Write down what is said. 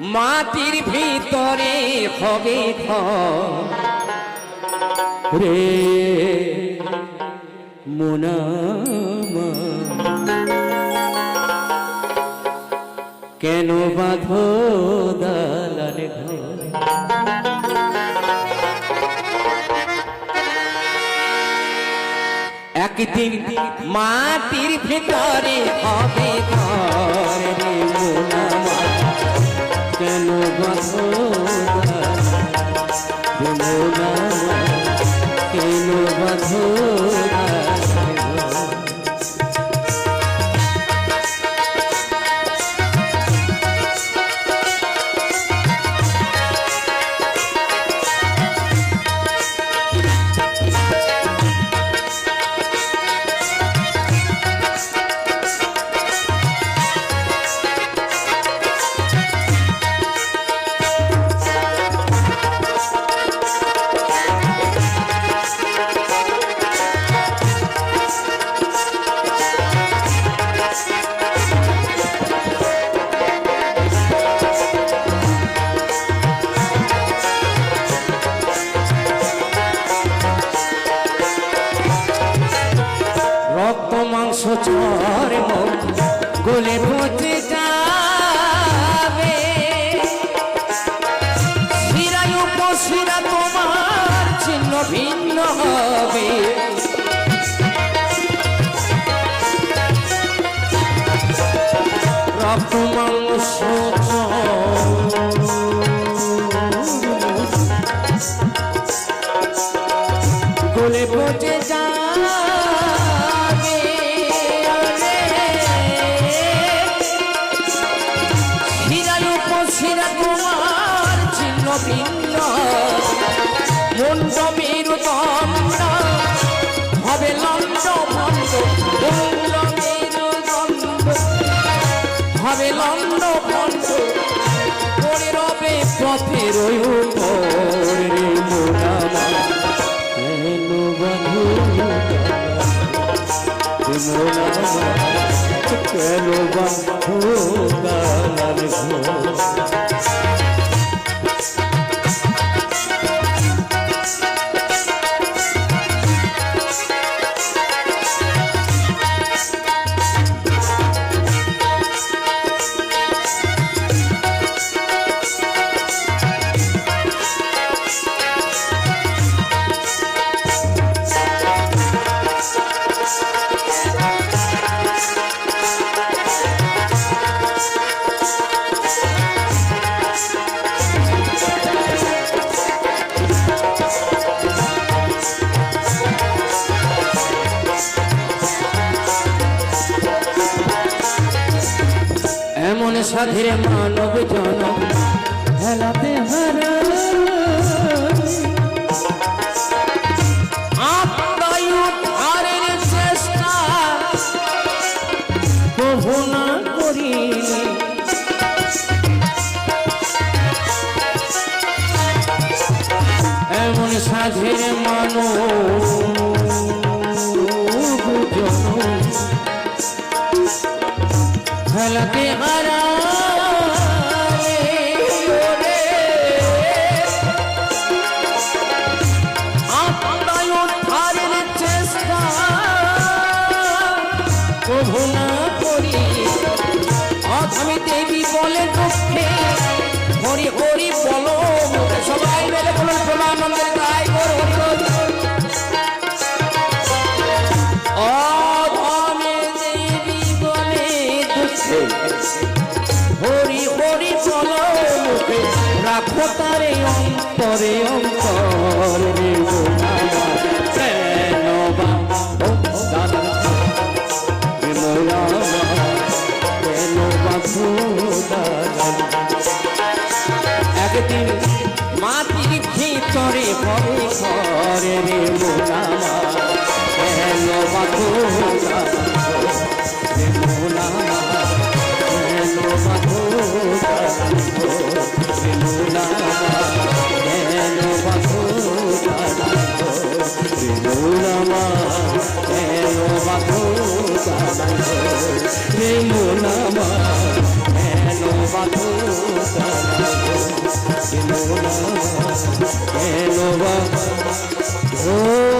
মাটির ভিতরে হবে রে মোনামা। কেন বাঁধো দালান একদিন মাটির ভিতরে হবে ঘর রক্ত মুখ গলে পচে যাবে চিহ্ন ভিন্ন মুন্ড মেরুদণ্ড হবে লণ্ড ভণ্ড মুন্ড মেরুদণ্ড হবে লণ্ড ভণ্ড পড়ে রবে পথের ওই উপর রে মোনামা কেন বন্ধু মোনামা কেন বন্ধু গালার ঘর এমন সাধের মানব জন। হেলাতে হারা। আত্মায় উদ্ধারের চেষ্টা। প্রভু না করিলে। এমন জন। প্রভু না করি। অথমি দেবী বলে দুঃখে। হরি হরি বলো সবাই মেলে বলো প্রণানন্দের গাই গো হরি হরি বলে রাখো তারে অন্তরে অন্তরে। হবে ঘরে রে মোনামা কেন বাধো রে মোনামা কেন বাধো রে মোনামা কেন বাধো রে মোনামা কেন বাধো রে মোনামা কেন বা ঢোল